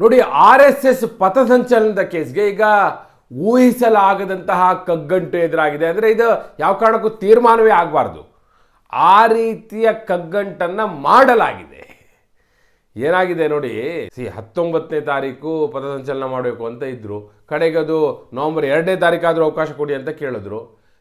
ನೋಡಿ, R S S ಪಥಸಂಚಲನದ ಕೇಸ್ಗೆ ಈಗ ಊಹಿಸಲಾಗದಂತಹ ಕಗ್ಗಂಟು ಎದುರಾಗಿದೆ. ಅಂದರೆ ಇದು ಯಾವ ಕಾರಣಕ್ಕೂ ತೀರ್ಮಾನವೇ ಆಗಬಾರ್ದು. ಆ ರೀತಿಯ ಕಗ್ಗಂಟನ್ನು ಮಾಡಲಾಗಿದೆ. ಏನಾಗಿದೆ ನೋಡಿ, ಸಿ ಹತ್ತೊಂಬತ್ತನೇ ತಾರೀಕು ಪಥಸಂಚಲನ ಮಾಡಬೇಕು ಅಂತ ಇದ್ದರು ಕಡೆಗೆ ಅದು ನವಂಬರ್ ಎರಡನೇ ತಾರೀಕಾದರೂ ಅವಕಾಶ ಕೊಡಿ ಅಂತ ಕೇಳಿದ್ರು.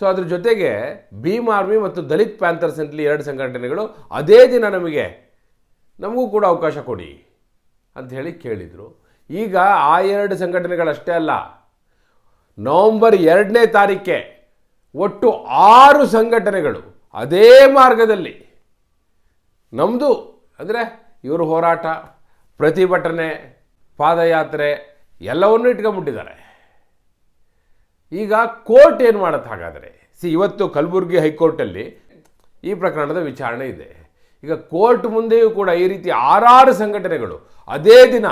ಸೊ, ಅದ್ರ ಜೊತೆಗೆ ಭೀಮ್ ಆರ್ಮಿ ಮತ್ತು ದಲಿತ್ ಪ್ಯಾಂಥರ್ಸ್ ಅಂತಲಿ ಎರಡು ಸಂಘಟನೆಗಳು, ಅದೇ ದಿನ ನಮಗೆ, ನಮಗೂ ಕೂಡ ಅವಕಾಶ ಕೊಡಿ. ಅಂತ ಹೇಳಿ ಕೇಳಿದರು. ಈಗ ಆ ಎರಡು ಸಂಘಟನೆಗಳಷ್ಟೇ ಅಲ್ಲ, ನವಂಬರ್ ಎರಡನೇ ತಾರೀಕೆ ಒಟ್ಟು ಆರು ಸಂಘಟನೆಗಳು ಅದೇ ಮಾರ್ಗದಲ್ಲಿ. ನಮ್ಮದು ಅಂದರೆ ಇವರು ಹೋರಾಟ, ಪ್ರತಿಭಟನೆ, ಪಾದಯಾತ್ರೆ ಎಲ್ಲವನ್ನೂ ಇಟ್ಕೊಂಡ್ಬಿಟ್ಟಿದ್ದಾರೆ. ಈಗ ಕೋರ್ಟ್ ಏನು ಮಾಡುತ್ತೆ ಹಾಗಾದರೆ? ಸಿ, ಇವತ್ತು ಕಲಬುರಗಿ ಹೈಕೋರ್ಟಲ್ಲಿ ಈ ಪ್ರಕರಣದ ವಿಚಾರಣೆ ಇದೆ. ಈಗ ಕೋರ್ಟ್ ಮುಂದೆಯೂ ಕೂಡ ಈ ರೀತಿ ಆರಾರು ಸಂಘಟನೆಗಳು, ಅದೇ ದಿನ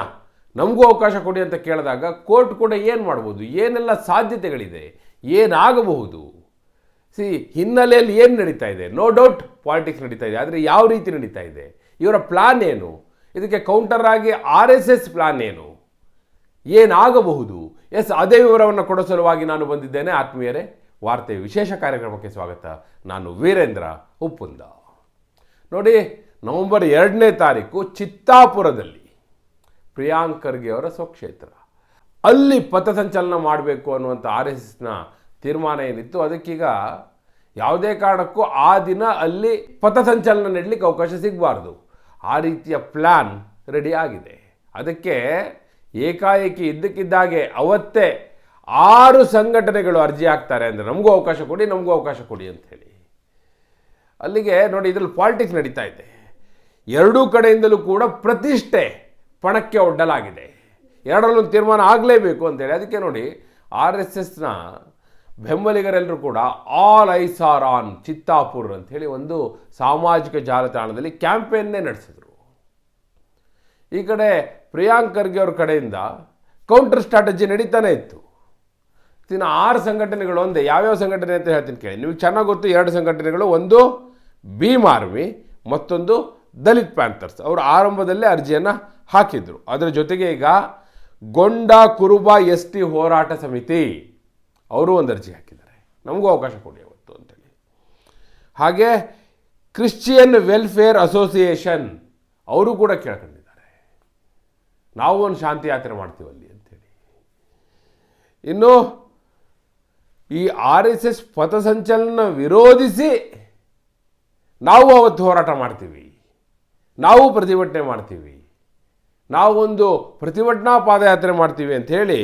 ನಮಗೂ ಅವಕಾಶ ಕೊಡಿ ಅಂತ ಕೇಳಿದಾಗ ಕೋರ್ಟ್ ಕೂಡ ಏನು ಮಾಡ್ಬೋದು? ಏನೆಲ್ಲ ಸಾಧ್ಯತೆಗಳಿದೆ? ಏನಾಗಬಹುದು? ಸಿ, ಹಿನ್ನೆಲೆಯಲ್ಲಿ ಏನು ನಡೀತಾ ಇದೆ? ನೋ ಡೌಟ್ ಪಾಲಿಟಿಕ್ಸ್ ನಡೀತಾ ಇದೆ. ಆದರೆ ಯಾವ ರೀತಿ ನಡೀತಾ ಇದೆ? ಇವರ ಪ್ಲಾನ್ ಏನು? ಇದಕ್ಕೆ ಕೌಂಟರ್ ಆಗಿ ಆರ್ ಎಸ್ ಎಸ್ ಪ್ಲಾನ್ ಏನು? ಏನಾಗಬಹುದು? ಎಸ್, ಅದೇ ವಿವರವನ್ನು ಕೊಡೋ ಸಲುವಾಗಿ ನಾನು ಬಂದಿದ್ದೇನೆ. ಆತ್ಮೀಯರೇ ವಾರ್ತೆ ವಿಶೇಷ ಕಾರ್ಯಕ್ರಮಕ್ಕೆ ಸ್ವಾಗತ. ನಾನು ವೀರೇಂದ್ರ ಉಪ್ಪುಂದ. ನೋಡಿ, ನವಂಬರ್ ಎರಡನೇ ತಾರೀಕು ಚಿತ್ತಾಪುರದಲ್ಲಿ ಪ್ರಿಯಾಂಕರ್ಗೆ ಅವರ ಸ್ವಕ್ಷೇತ್ರ. ಅಲ್ಲಿ ಪಥಸಂಚಲನ ಮಾಡಬೇಕು ಅನ್ನುವಂಥ ಆರ್ ಎಸ್ ಎಸ್ನ ತೀರ್ಮಾನ ಏನಿತ್ತು, ಅದಕ್ಕೀಗ ಯಾವುದೇ ಕಾರಣಕ್ಕೂ ಆ ದಿನ ಅಲ್ಲಿ ಪಥಸಂಚಲನ ನೆಡಲಿಕ್ಕೆ ಅವಕಾಶ ಸಿಗಬಾರ್ದು. ಆ ರೀತಿಯ ಪ್ಲ್ಯಾನ್ ರೆಡಿ ಆಗಿದೆ. ಅದಕ್ಕೆ ಏಕಾಏಕಿ ಇದ್ದಕ್ಕಿದ್ದಾಗೆ ಅವತ್ತೇ ಆರು ಸಂಘಟನೆಗಳು ಅರ್ಜಿ ಹಾಕ್ತಾರೆ ಅಂದರೆ ನಮಗೂ ಅವಕಾಶ ಕೊಡಿ, ನಮಗೂ ಅವಕಾಶ ಕೊಡಿ ಅಂತ ಹೇಳಿ. ಅಲ್ಲಿಗೆ ನೋಡಿ ಇದರಲ್ಲಿ ಪಾಲಿಟಿಕ್ಸ್ ನಡೀತಾ ಇದೆ. ಎರಡೂ ಕಡೆಯಿಂದಲೂ ಕೂಡ ಪ್ರತಿಷ್ಠೆ ಪಣಕ್ಕೆ ಒಡ್ಡಲಾಗಿದೆ. ಎರಡರಲ್ಲೂ ತೀರ್ಮಾನ ಆಗಲೇಬೇಕು ಅಂತೇಳಿ ಅದಕ್ಕೆ ನೋಡಿ ಆರ್ ಎಸ್ ಎಸ್ನ ಬೆಂಬಲಿಗರೆಲ್ಲರೂ ಕೂಡ all eyes are on Chittapur ಹೇಳಿ ಒಂದು ಸಾಮಾಜಿಕ ಜಾಲತಾಣದಲ್ಲಿ ಕ್ಯಾಂಪೇನ್ನೇ ನಡೆಸಿದರು. ಈ ಕಡೆ ಪ್ರಿಯಾಂಕ್ ಖರ್ಗೆ ಅವ್ರ ಕಡೆಯಿಂದ ಕೌಂಟರ್ ಸ್ಟ್ರಾಟಜಿ ನಡೀತಾನೆ ಇತ್ತು. ಇನ್ನು ಆರು ಸಂಘಟನೆಗಳು ಒಂದೇ. ಯಾವ್ಯಾವ ಸಂಘಟನೆ ಅಂತ ಹೇಳ್ತೀನಿ ಕೇಳಿ. ನಿಮಗೆ ಚೆನ್ನಾಗಿ ಗೊತ್ತು, ಎರಡು ಸಂಘಟನೆಗಳು, ಒಂದು ಭೀಮ್ ಆರ್ಮಿ, ಮತ್ತೊಂದು ದಲಿತ್ ಪ್ಯಾಂಥರ್ಸ್. ಅವರು ಆರಂಭದಲ್ಲೇ ಅರ್ಜಿಯನ್ನು ಹಾಕಿದ್ರು. ಅದರ ಜೊತೆಗೆ ಈಗ ಗೊಂಡ ಕುರುಬ ಎಸ್ ಟಿ ಹೋರಾಟ ಸಮಿತಿ, ಅವರು ಒಂದು ಅರ್ಜಿ ಹಾಕಿದ್ದಾರೆ. ನಮಗೂ ಅವಕಾಶ ಕೊಡಿ ಅವತ್ತು ಅಂತೇಳಿ. ಹಾಗೆ ಕ್ರಿಶ್ಚಿಯನ್ ವೆಲ್ಫೇರ್ ಅಸೋಸಿಯೇಷನ್, ಅವರು ಕೂಡ ಕೇಳ್ಕೊಂಡಿದ್ದಾರೆ. ನಾವು ಒಂದು ಶಾಂತಿ ಯಾತ್ರೆ ಮಾಡ್ತೀವಲ್ಲಿ ಅಂತೇಳಿ. ಇನ್ನು ಈ ಆರ್ ಎಸ್ ಎಸ್ ಪಥಸಂಚಲನ ವಿರೋಧಿಸಿ ನಾವು ಅವತ್ತು ಹೋರಾಟ ಮಾಡ್ತೀವಿ. ನಾವು ಪ್ರತಿಭಟನೆ ಮಾಡ್ತೀವಿ. ನಾವೊಂದು ಪ್ರತಿಭಟನಾ ಪಾದಯಾತ್ರೆ ಮಾಡ್ತೀವಿ ಅಂಥೇಳಿ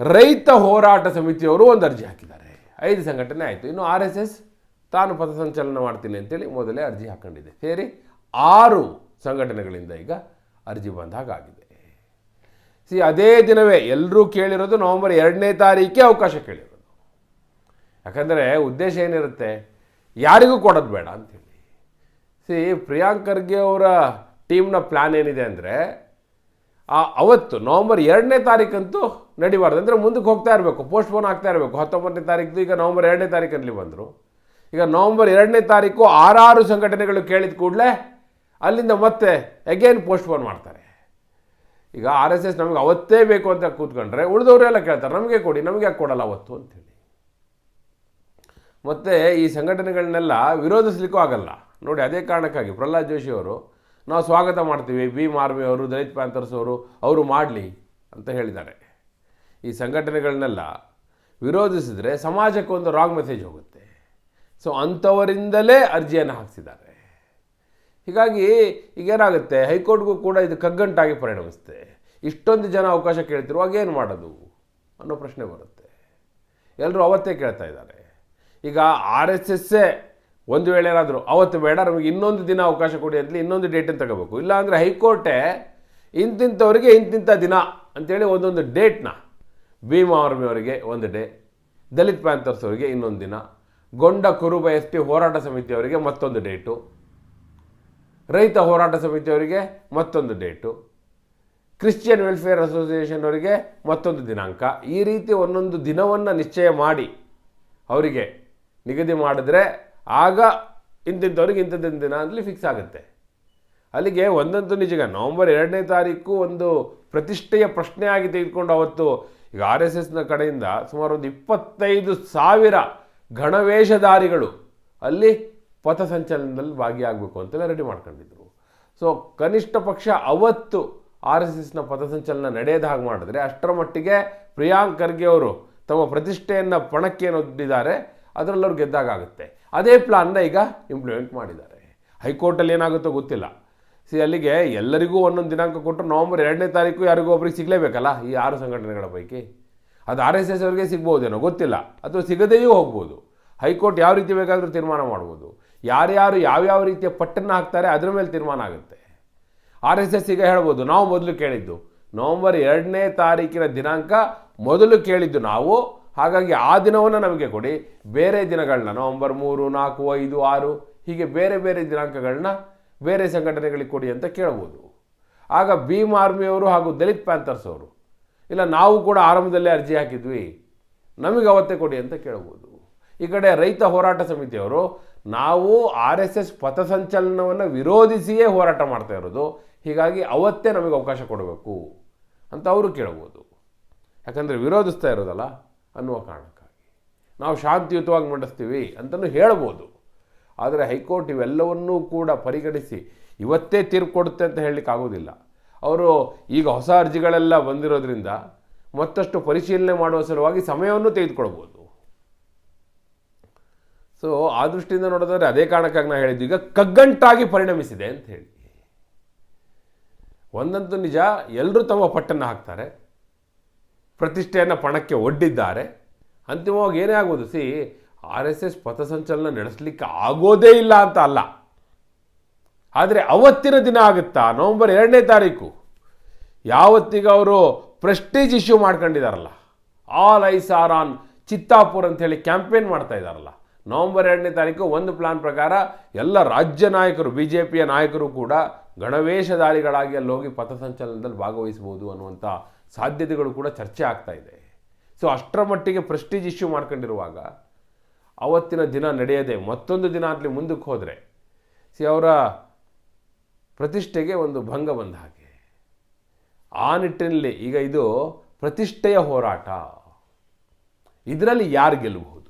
ರೈತ ಹೋರಾಟ ಸಮಿತಿಯವರು ಒಂದು ಅರ್ಜಿ ಹಾಕಿದ್ದಾರೆ. ಐದು ಸಂಘಟನೆ ಆಯಿತು. ಇನ್ನು ಆರ್ ಎಸ್ ಎಸ್ ತಾನು ಪಥಸಂಚಲನ ಮಾಡ್ತೀನಿ ಅಂತೇಳಿ ಮೊದಲೇ ಅರ್ಜಿ ಹಾಕ್ಕೊಂಡಿದೆ ಸೇರಿ ಆರು ಸಂಘಟನೆಗಳಿಂದ ಈಗ ಅರ್ಜಿ ಬಂದ ಹಾಗಾಗಿದೆ. ಸಿ, ಅದೇ ದಿನವೇ ಎಲ್ಲರೂ ಕೇಳಿರೋದು ನವಂಬರ್ ಎರಡನೇ ತಾರೀಕೆ ಅವಕಾಶ ಕೇಳಿರೋದು. ಯಾಕಂದರೆ ಉದ್ದೇಶ ಏನಿರುತ್ತೆ? ಯಾರಿಗೂ ಕೊಡೋದು ಬೇಡ ಅಂತೇಳಿ. ಸಿ, ಪ್ರಿಯಾಂಕ್ ಖರ್ಗೆ ಅವರ ಟೀಮ್ನ ಪ್ಲ್ಯಾನ್ ಏನಿದೆ ಅಂದರೆ, ಆ ಅವತ್ತು ನವಂಬರ್ ಎರಡನೇ ತಾರೀಕಂತೂ ನಡಿಬಾರ್ದು. ಅಂದರೆ ಮುಂದಕ್ಕೆ ಹೋಗ್ತಾ ಇರಬೇಕು ಪೋಸ್ಟ್ಪೋನ್ ಆಗ್ತಾ ಇರಬೇಕು. ಹತ್ತೊಂಬತ್ತನೇ ತಾರೀಕು ಈಗ ನವಂಬರ್ ಎರಡನೇ ತಾರೀಕಲ್ಲಿ ಬಂದರು. ಈಗ ನವಂಬರ್ ಎರಡನೇ ತಾರೀಕು ಆರಾರು ಸಂಘಟನೆಗಳು ಕೇಳಿದ ಕೂಡಲೇ ಅಲ್ಲಿಂದ ಮತ್ತೆ ಅಗೇನ್ ಪೋಸ್ಟ್ಪೋನ್ ಮಾಡ್ತಾರೆ. ಈಗ ಆರ್ ಎಸ್ ಎಸ್ ನಮಗೆ ಅವತ್ತೇ ಬೇಕು ಅಂತ ಕೂತ್ಕೊಂಡ್ರೆ ಉಳಿದವರೆಲ್ಲ ಕೇಳ್ತಾರೆ, ನಮಗೆ ಕೊಡಿ, ನಮಗೆ ಯಾಕೆ ಕೊಡಲ್ಲ ಅವತ್ತು ಅಂತೇಳಿ. ಮತ್ತು ಈ ಸಂಘಟನೆಗಳನ್ನೆಲ್ಲ ವಿರೋಧಿಸ್ಲಿಕ್ಕೂ ಆಗಲ್ಲ. ನೋಡಿ, ಅದೇ ಕಾರಣಕ್ಕಾಗಿ ಪ್ರಹ್ಲಾದ್ ಜೋಶಿ ಅವರು, ನಾವು ಸ್ವಾಗತ ಮಾಡ್ತೀವಿ, ಭೀಮ್ ಆರ್ಮಿ ಅವರು, ದಲಿತ್ ಪ್ಯಾಂಥರ್ಸ್ ಅವರು ಅವರು ಮಾಡಲಿ ಅಂತ ಹೇಳಿದ್ದಾರೆ. ಈ ಸಂಘಟನೆಗಳನ್ನೆಲ್ಲ ವಿರೋಧಿಸಿದರೆ ಸಮಾಜಕ್ಕೆ ಒಂದು ರಾಂಗ್ ಮೆಸೇಜ್ ಹೋಗುತ್ತೆ. ಸೊ ಅಂಥವರಿಂದಲೇ ಅರ್ಜಿಯನ್ನು ಹಾಕಿಸಿದ್ದಾರೆ. ಹೀಗಾಗಿ ಈಗೇನಾಗುತ್ತೆ? ಹೈಕೋರ್ಟ್ಗೂ ಕೂಡ ಇದು ಕಗ್ಗಂಟಾಗಿ ಪರಿಣಮಿಸುತ್ತೆ. ಇಷ್ಟೊಂದು ಜನ ಅವಕಾಶ ಕೇಳ್ತಿರುವಾಗ ಏನು ಮಾಡೋದು ಅನ್ನೋ ಪ್ರಶ್ನೆ ಬರುತ್ತೆ. ಎಲ್ಲರೂ ಅವತ್ತೇ ಕೇಳ್ತಾ ಇದ್ದಾರೆ. ಈಗ ಆರ್ ಎಸ್ ಎಸ್ಸೇ ಒಂದು ವೇಳೆ ಏನಾದರೂ, ಅವತ್ತು ಬೇಡ, ನಮಗೆ ಇನ್ನೊಂದು ದಿನ ಅವಕಾಶ ಕೊಡಿ ಅಂತಲೇ ಇನ್ನೊಂದು ಡೇಟನ್ನು ತಗೋಬೇಕು. ಇಲ್ಲಾಂದರೆ ಹೈಕೋರ್ಟೇ ಇಂತಿಂಥವ್ರಿಗೆ ಇಂತಿಂಥ ದಿನ ಅಂತೇಳಿ ಒಂದೊಂದು ಡೇಟ್ನ ಭೀಮ್ ಅವರಿಗೆ ಒಂದು ಡೇ, ದಲಿತ್ ಪ್ಯಾಂಥರ್ಸ್ ಅವರಿಗೆ ಇನ್ನೊಂದು ದಿನ, ಗೊಂಡ ಕುರುಬ ಎಸ್ ಟಿ ಹೋರಾಟ ಸಮಿತಿಯವರಿಗೆ ಮತ್ತೊಂದು ಡೇಟು ರೈತ ಹೋರಾಟ ಸಮಿತಿಯವರಿಗೆ ಮತ್ತೊಂದು ಡೇಟು. ಕ್ರಿಶ್ಚಿಯನ್ ವೆಲ್ಫೇರ್ ಅಸೋಸಿಯೇಷನ್ ಅವರಿಗೆ ಮತ್ತೊಂದು ದಿನಾಂಕ. ಈ ರೀತಿ ಒಂದೊಂದು ದಿನವನ್ನು ನಿಶ್ಚಯ ಮಾಡಿ ಅವರಿಗೆ ನಿಗದಿ ಮಾಡಿದ್ರೆ ಆಗ ಇಂತಿಂಥವ್ರಿಗೆ ಇಂಥದ್ದಿನ ದಿನ ಅಲ್ಲಿ ಫಿಕ್ಸ್ ಆಗುತ್ತೆ. ಅಲ್ಲಿಗೆ ಒಂದಂತೂ ನಿಜಗ ನವಂಬರ್ ಎರಡನೇ ತಾರೀಕು ಒಂದು ಪ್ರತಿಷ್ಠೆಯ ಪ್ರಶ್ನೆ ಆಗಿ ತೆಗೆದುಕೊಂಡು ಅವತ್ತು ಈಗ ಆರ್ ಎಸ್ ಎಸ್ನ ಕಡೆಯಿಂದ ಸುಮಾರು ಒಂದು ಇಪ್ಪತ್ತೈದು ಸಾವಿರ ಗಣವೇಷಧಾರಿಗಳು ಅಲ್ಲಿ ಪಥಸಂಚಲನದಲ್ಲಿ ಭಾಗಿಯಾಗಬೇಕು ಅಂತೆಲ್ಲ ರೆಡಿ ಮಾಡ್ಕೊಂಡಿದ್ರು. ಸೊ ಕನಿಷ್ಠ ಪಕ್ಷ ಅವತ್ತು ಆರ್ ಎಸ್ ಎಸ್ನ ಪಥಸಂಚಲನ ನಡೆಯದ ಹಾಗೆ ಮಾಡಿದ್ರೆ ಅಷ್ಟರ ಮಟ್ಟಿಗೆ ಪ್ರಿಯಾಂಕ್ ಖರ್ಗೆ ಅವರು ತಮ್ಮ ಪ್ರತಿಷ್ಠೆಯನ್ನು ಪಣಕ್ಕೆ ಒಡ್ಡಿದ್ದಾರೆ. ಅದರಲ್ಲಿ ಅವ್ರು ಗೆದ್ದಾಗುತ್ತೆ ಅದೇ ಪ್ಲಾನ್ನ ಈಗ ಇಂಪ್ಲಿಮೆಂಟ್ ಮಾಡಿದ್ದಾರೆ. ಹೈಕೋರ್ಟಲ್ಲಿ ಏನಾಗುತ್ತೋ ಗೊತ್ತಿಲ್ಲ. ಸಿ ಅಲ್ಲಿಗೆ ಎಲ್ಲರಿಗೂ ಒಂದೊಂದು ದಿನಾಂಕ ಕೊಟ್ಟರು ನವಂಬರ್ ಎರಡನೇ ತಾರೀಕು ಯಾರಿಗೂ ಒಬ್ರಿಗೆ ಸಿಗಲೇಬೇಕಲ್ಲ ಈ ಆರು ಸಂಘಟನೆಗಳ ಪೈಕಿ? ಅದು ಆರ್ ಎಸ್ ಎಸ್ ಅವರಿಗೆ ಸಿಗ್ಬೋದೇನೋ ಗೊತ್ತಿಲ್ಲ. ಅಥವಾ ಸಿಗದೆಯೂ ಹೋಗ್ಬೋದು. ಹೈಕೋರ್ಟ್ ಯಾವ ರೀತಿ ಬೇಕಾದರೂ ತೀರ್ಮಾನ ಮಾಡ್ಬೋದು. ಯಾರ್ಯಾರು ಯಾವ್ಯಾವ ರೀತಿಯ ಪಟ್ಟನ್ನು ಹಾಕ್ತಾರೆ ಅದರ ಮೇಲೆ ತೀರ್ಮಾನ ಆಗುತ್ತೆ. ಆರ್ ಎಸ್ ಎಸ್ ಈಗ ಹೇಳ್ಬೋದು, ನಾವು ಮೊದಲು ಕೇಳಿದ್ದು. ನವಂಬರ್ ಎರಡನೇ ತಾರೀಕಿನ ದಿನಾಂಕ ಮೊದಲು ಕೇಳಿದ್ದು ನಾವು. ಹಾಗಾಗಿ ಆ ದಿನವನ್ನು ನಮಗೆ ಕೊಡಿ. ಬೇರೆ ದಿನಗಳನ್ನ, ನವಂಬರ್ ಮೂರು, ನಾಲ್ಕು, ಐದು, ಆರು, ಹೀಗೆ ಬೇರೆ ಬೇರೆ ದಿನಾಂಕಗಳನ್ನ ಬೇರೆ ಸಂಘಟನೆಗಳಿಗೆ ಕೊಡಿ ಅಂತ ಕೇಳ್ಬೋದು. ಆಗ ಭೀಮ್ ಆರ್ಮಿಯವರು ಹಾಗೂ ದಲಿತ್ ಪ್ಯಾಂಥರ್ಸ್ ಅವರು, ಇಲ್ಲ ನಾವು ಕೂಡ ಆರಂಭದಲ್ಲೇ ಅರ್ಜಿ ಹಾಕಿದ್ವಿ, ನಮಗೆ ಅವತ್ತೇ ಕೊಡಿ ಅಂತ ಕೇಳ್ಬೋದು. ಈ ಕಡೆ ರೈತ ಹೋರಾಟ ಸಮಿತಿಯವರು ನಾವು ಆರ್ ಎಸ್ ಎಸ್ ಪಥಸಂಚಲನವನ್ನು ವಿರೋಧಿಸಿಯೇ ಹೋರಾಟ ಮಾಡ್ತಾ ಇರೋದು. ಹೀಗಾಗಿ ಅವತ್ತೇ ನಮಗೆ ಅವಕಾಶ ಕೊಡಬೇಕು ಅಂತ ಅವರು ಕೇಳ್ಬೋದು. ಯಾಕಂದರೆ ವಿರೋಧಿಸ್ತಾ ಇರೋದಲ್ಲ ಅನ್ನುವ ಕಾರಣಕ್ಕಾಗಿ. ನಾವು ಶಾಂತಿಯುತವಾಗಿ ಮಂಡಿಸ್ತೀವಿ ಅಂತಲೂ ಹೇಳ್ಬೋದು. ಆದರೆ ಹೈಕೋರ್ಟ್ ಇವೆಲ್ಲವನ್ನೂ ಕೂಡ ಪರಿಗಣಿಸಿ ಇವತ್ತೇ ತೀರ್ಪು ಕೊಡುತ್ತೆ ಅಂತ ಹೇಳಲಿಕ್ಕೆ ಆಗೋದಿಲ್ಲ. ಅವರು ಈಗ ಹೊಸ ಅರ್ಜಿಗಳೆಲ್ಲ ಬಂದಿರೋದ್ರಿಂದ ಮತ್ತಷ್ಟು ಪರಿಶೀಲನೆ ಮಾಡುವ ಸಲುವಾಗಿ ಸಮಯವನ್ನು ತೆಗೆದುಕೊಳ್ಬೋದು. ಸೊ ಆ ದೃಷ್ಟಿಯಿಂದ ನೋಡೋದಾದ್ರೆ ಅದೇ ಕಾರಣಕ್ಕಾಗಿ ನಾನು ಹೇಳಿದ್ದು, ಈಗ ಕಗ್ಗಂಟಾಗಿ ಪರಿಣಮಿಸಿದೆ ಅಂತ ಹೇಳಿ. ಒಂದಂತೂ ನಿಜ ಎಲ್ಲರೂ ತಮ್ಮ ಪಟ್ಟನ್ನು ಹಾಕ್ತಾರೆ, ಪ್ರತಿಷ್ಠೆಯನ್ನು ಪಣಕ್ಕೆ ಒಡ್ಡಿದ್ದಾರೆ. ಅಂತಿಮವಾಗಿ ಏನೇ ಆಗೋದು, ಸಿ, ಆರ್ ಎಸ್ ಎಸ್ ಪಥಸಂಚಲನ ನಡೆಸಲಿಕ್ಕೆ ಆಗೋದೇ ಇಲ್ಲ ಅಂತ ಅಲ್ಲ. ಆದರೆ ಅವತ್ತಿನ ದಿನ ಆಗುತ್ತಾ? ನವಂಬರ್ ಎರಡನೇ ತಾರೀಕು. ಯಾವತ್ತಿಗೆ ಅವರು prestige issue ಮಾಡ್ಕೊಂಡಿದ್ದಾರಲ್ಲ all eyes are on Chittapur ಅಂತ ಹೇಳಿ ಕ್ಯಾಂಪೇನ್ ಮಾಡ್ತಾ ಇದ್ದಾರಲ್ಲ ನವಂಬರ್ ಎರಡನೇ ತಾರೀಕು ಒಂದು ಪ್ಲಾನ್ ಪ್ರಕಾರ ಎಲ್ಲ ರಾಜ್ಯ ನಾಯಕರು ಬಿ ಜೆ ಪಿಯ ನಾಯಕರು ಕೂಡ ಗಣವೇಷಧಾರಿಗಳಾಗಿ ಅಲ್ಲಿ ಹೋಗಿ ಪಥಸಂಚಲನದಲ್ಲಿ ಭಾಗವಹಿಸಬಹುದು ಅನ್ನುವಂಥ ಸಾಧ್ಯತೆಗಳು ಕೂಡ ಚರ್ಚೆ ಆಗ್ತಾ ಇದೆ. ಸೊ ಅಷ್ಟರ ಮಟ್ಟಿಗೆ ಪ್ರೆಸ್ಟೀಜ್ ಇಶ್ಯೂ ಮಾಡ್ಕೊಂಡಿರುವಾಗ ಅವತ್ತಿನ ದಿನ ನಡೆಯದೆ ಮತ್ತೊಂದು ದಿನ ಅಲ್ಲಿ ಮುಂದಕ್ಕೆ ಹೋದರೆ ಸಿ ಅವರ ಪ್ರತಿಷ್ಠೆಗೆ ಒಂದು ಭಂಗ ಬಂದ ಹಾಗೆ. ಆ ನಿಟ್ಟಿನಲ್ಲಿ ಈಗ ಇದು ಪ್ರತಿಷ್ಠೆಯ ಹೋರಾಟ. ಇದರಲ್ಲಿ ಯಾರು ಗೆಲ್ಲಬಹುದು?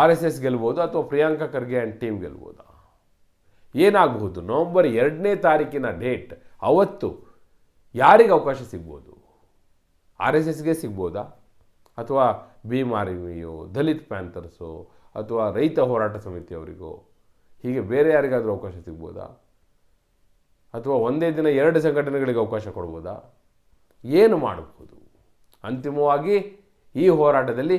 ಆರ್ ಎಸ್ ಎಸ್ ಗೆಲ್ಬೋದು ಅಥವಾ ಪ್ರಿಯಾಂಕಾ ಖರ್ಗೆ ಆ್ಯಂಡ್ ಟೀಮ್ ಗೆಲ್ಬೋದಾ? ಏನಾಗಬಹುದು? ನವಂಬರ್ ಎರಡನೇ ತಾರೀಕಿನ ಡೇಟ್ ಅವತ್ತು ಯಾರಿಗೆ ಅವಕಾಶ ಸಿಗ್ಬೋದು? ಆರ್ ಎಸ್ ಎಸ್ಗೆ ಸಿಗ್ಬೋದಾ? ಅಥವಾ ಭೀಮ್ ಆರ್ಮಿಯೋ, ದಲಿತ್ ಪ್ಯಾಂಥರ್ಸು, ಅಥವಾ ರೈತ ಹೋರಾಟ ಸಮಿತಿಯವರಿಗೋ? ಹೀಗೆ ಬೇರೆ ಯಾರಿಗಾದರೂ ಅವಕಾಶ ಸಿಗ್ಬೋದಾ? ಅಥವಾ ಒಂದೇ ದಿನ ಎರಡು ಸಂಘಟನೆಗಳಿಗೆ ಅವಕಾಶ ಕೊಡ್ಬೋದಾ? ಏನು ಮಾಡಬಹುದು ಅಂತಿಮವಾಗಿ ಈ ಹೋರಾಟದಲ್ಲಿ